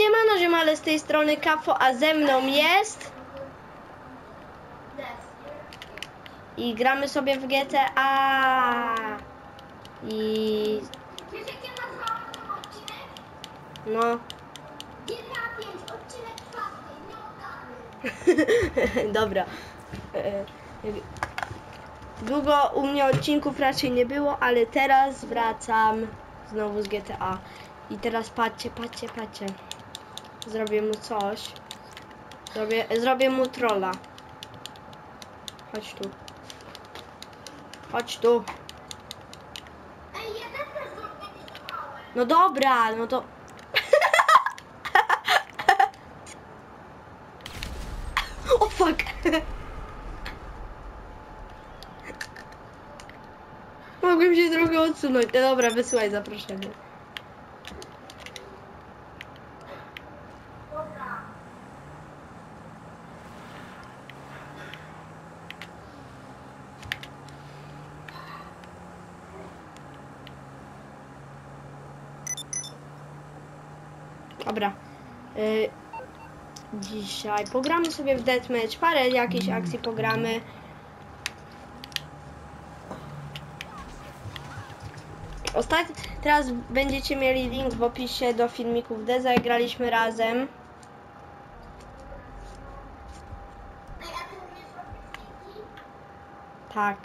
siemano ziomale z tej strony Kafo, a ze mną jest? I gramy sobie w GTA i no. GTA 5, odcinek czwarty, nieoddany. dobra. E, długo u mnie odcinków raczej nie było, ale teraz wracam znowu z GTA i teraz patrzcie, patrzcie, patrzcie zrobię mu coś zrobię, zrobię mu trolla chodź tu chodź tu. No dobra, no to. O fuck! Mogłem się trochę odsunąć. No dobra, wysyłaj zaproszenie. Dobra. Dobra. Y, dzisiaj pogramy sobie w deathmatch, parę jakichś akcji pogramy. Ostatnio, teraz będziecie mieli link w opisie do filmików Deza, graliśmy razem. Tak.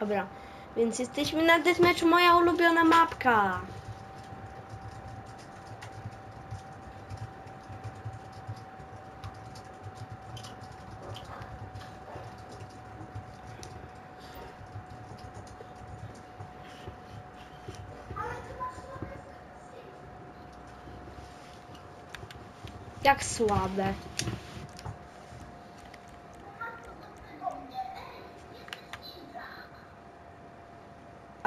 Dobra, więc jesteśmy na deathmatchu, moja ulubiona mapka. Jak słabe.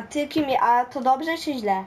A ty kim, a to dobrze czy źle?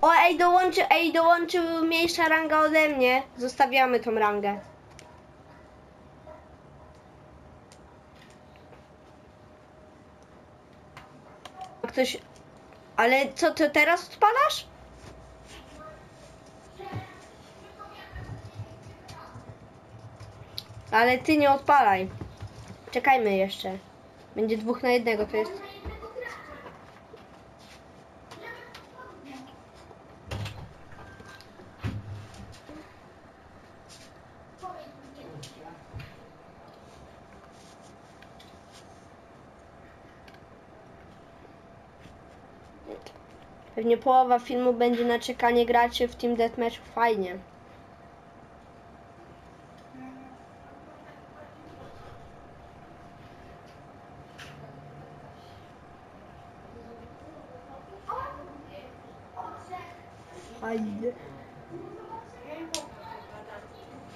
O, ej, dołączy, ej, dołączył mniejsza ranga ode mnie. Zostawiamy tą rangę. Ktoś... Ale co, ty teraz odpalasz? Ale ty nie odpalaj. Czekajmy jeszcze. Będzie dwóch na jednego, to jest... Pewnie połowa filmu będzie na czekanie graczy w Team Deathmatch. Fajnie. Fajnie.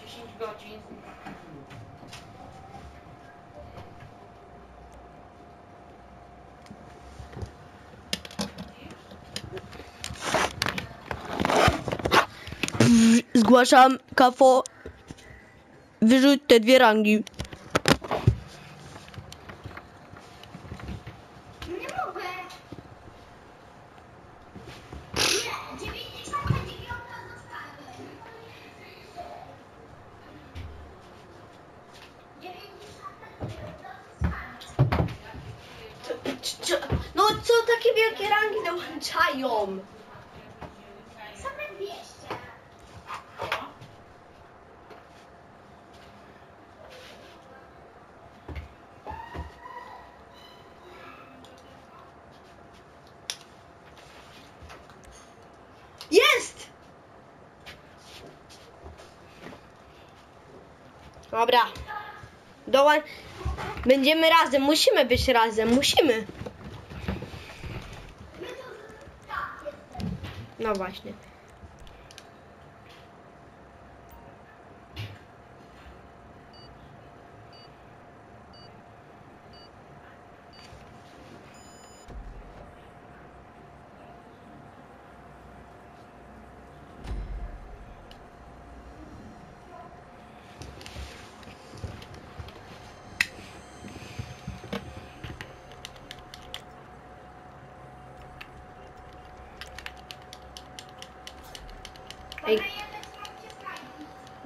10 godzin. Zgłaszam kafo. Wyrzuć te dwie rangi. Nie mogę. Nie, 99 zostały. 99 No co takie wielkie rangi dołączają? Dobra. Dołań. Będziemy razem, musimy być razem, musimy. No właśnie.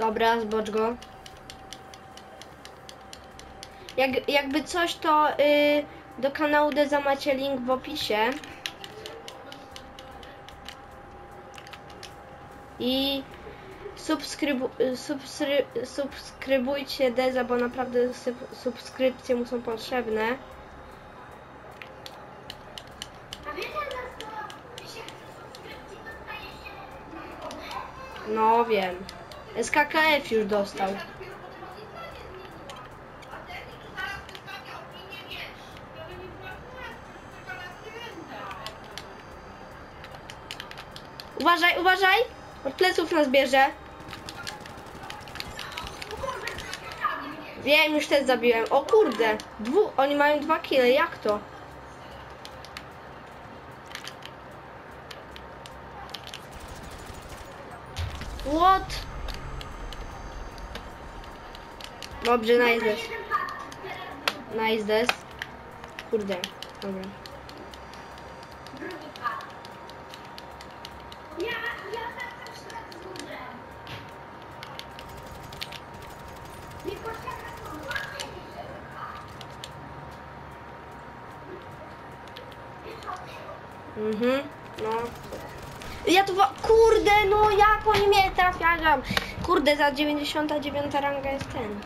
Dobra, zbocz go. Jak, jakby coś, to y, do kanału Deza macie link w opisie. I subskrybu, y, subskry, subskrybujcie Deza, bo naprawdę sub- subskrypcje mu są potrzebne. No wiem. SKKF już dostał. Uważaj, uważaj! Od pleców nas bierze. Wiem, już też zabiłem. O kurde, dwóch, oni mają dwa kile, jak to? Dobrze, nice des. Nice. Kurde, dobra. Mhm, no. Ja tu Kurde, no jak oni mnie trafiają? Kurde, za 99 ranga jest ten.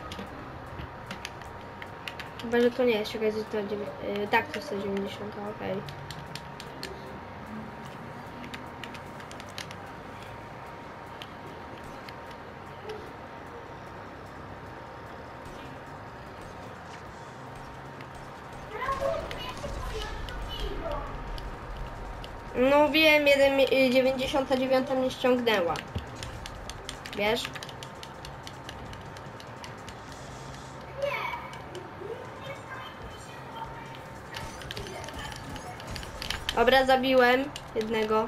Chyba, że to nie jest, czekaj, to dziewię- y, tak, to jest 90, okej. No wiem, jeden, mi- y, 99 mnie ściągnęła. Wiesz? Dobra, zabiłem jednego.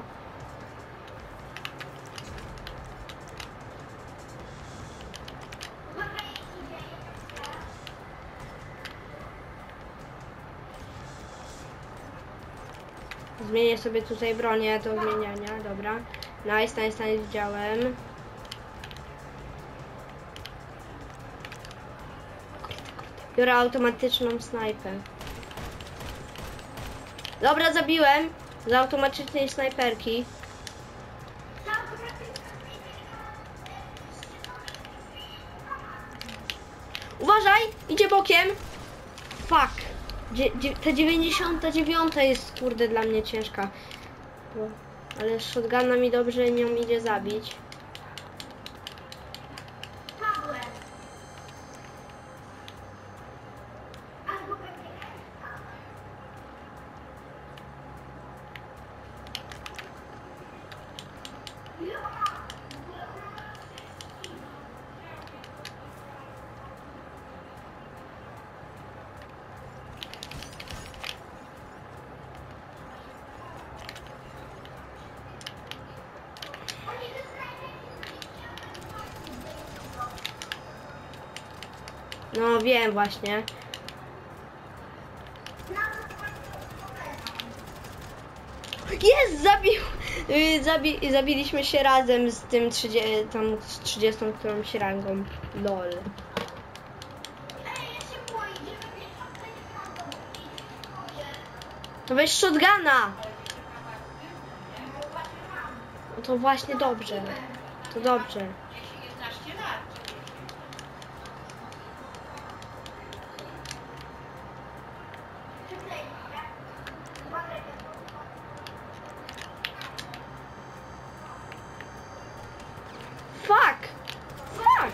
Zmienię sobie tutaj bronię do zmieniania, dobra. Nice, nice, nice, widziałem. Biorę automatyczną snajpę. Dobra, zabiłem. Z automatycznej snajperki. Uważaj! Idzie bokiem! Fuck! Dzie, ta 99 jest kurde dla mnie ciężka. Bo, ale shotguna mi dobrze nią idzie zabić. No wiem właśnie. Jest! Zabił! Yy, zabi, zabiliśmy się razem z tym 30, tam z 30, którą się rangą. LOL. To weź shotguna! No to właśnie dobrze. To dobrze. 10-11 lat. Fuck! Fuck!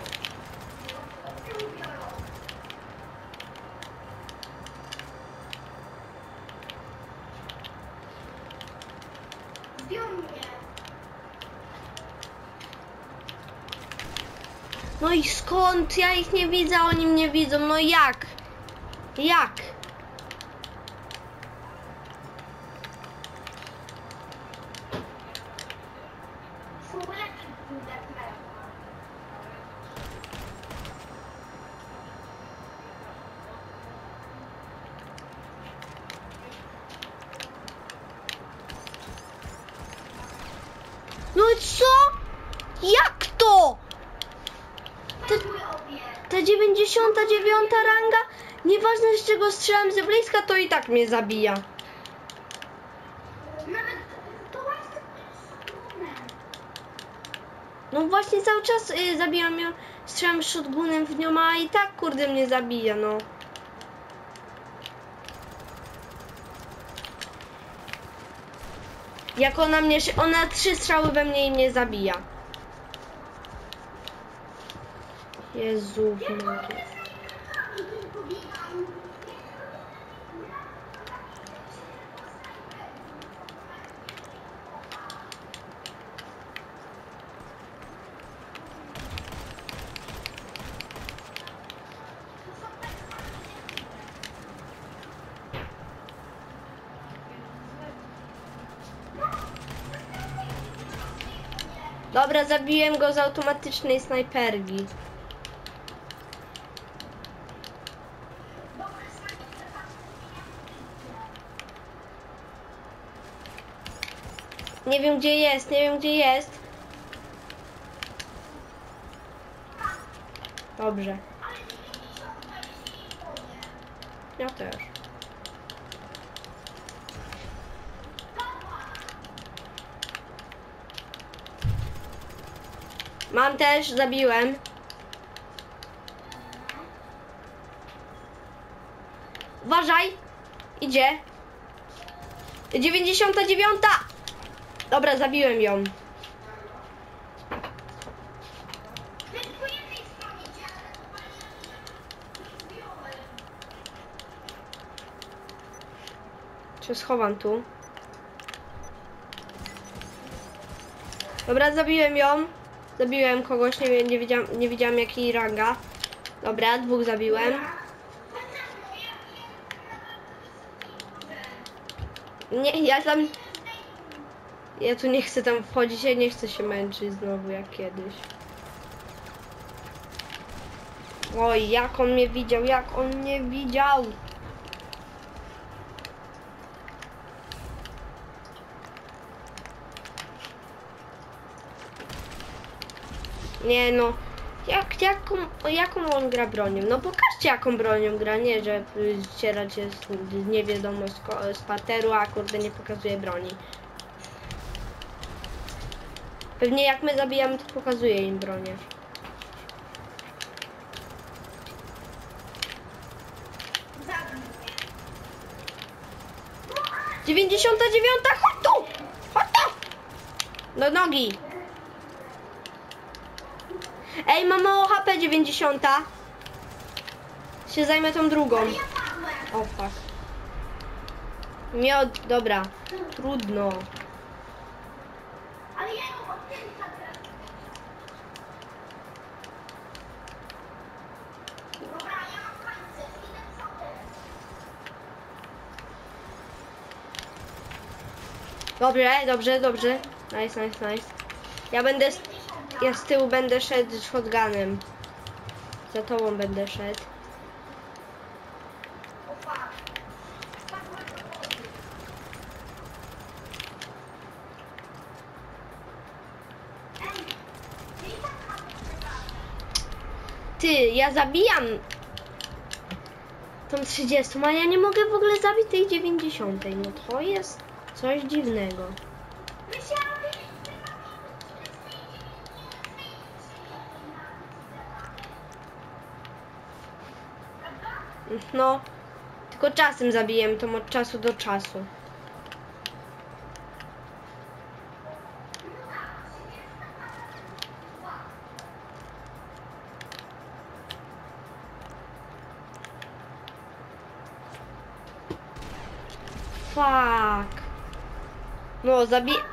Zdjął mnie. No i skąd? Ja ich nie widzę, oni mnie widzą. No jak? Jak? No co? Jak to? Ta, Były obie. ta 99 ranga, nieważne z czego strzelam z bliska, to i tak mnie zabija. No właśnie cały czas y, zabijam ją, strzelam shotgunem w nią, a i tak kurde mnie zabija, no. Jak ona mnie, ona trzy strzały we mnie i mnie zabija. Jezu. Dobra, zabiłem go z automatycznej snajperki. Nie wiem gdzie jest, nie wiem gdzie jest. Dobrze. Ja też. Mam też, zabiłem. Uważaj. Idzie. 99. Dobra, zabiłem ją. Czy schowam tu? Dobra, zabiłem ją. Zabiłem kogoś, nie, nie, wiedziałam, nie wiedziałam jaki ranga. Dobra, dwóch zabiłem. Nie, ja tam... Ja tu nie chcę tam wchodzić, ja nie chcę się męczyć znowu jak kiedyś. Oj, jak on mnie widział, jak on mnie widział. Nie no, jak, jaką, jaką on gra bronią? No pokażcie jaką bronią gra, nie, że ścierać się z, nie wiadomo z, z pateru, a kurde nie pokazuje broni. Pewnie jak my zabijamy, to pokazuje im bronię. Mnie. 99, chodź tu! Chodź tu! Do nogi! Ej, mam mało HP 90. Się zajmę tą drugą. O fuck. Nie od... Dobra. Trudno. Dobrze, dobrze, dobrze. Nice, nice, nice. Ja będę... Z... Ja z tyłu będę szedł shotgunem. Za tobą będę szedł. Ty, ja zabijam tą 30, a ja nie mogę w ogóle zabić tej 90. No to jest coś dziwnego. No, tylko czasem zabijem tą od czasu do czasu. Fuck. No, zabi...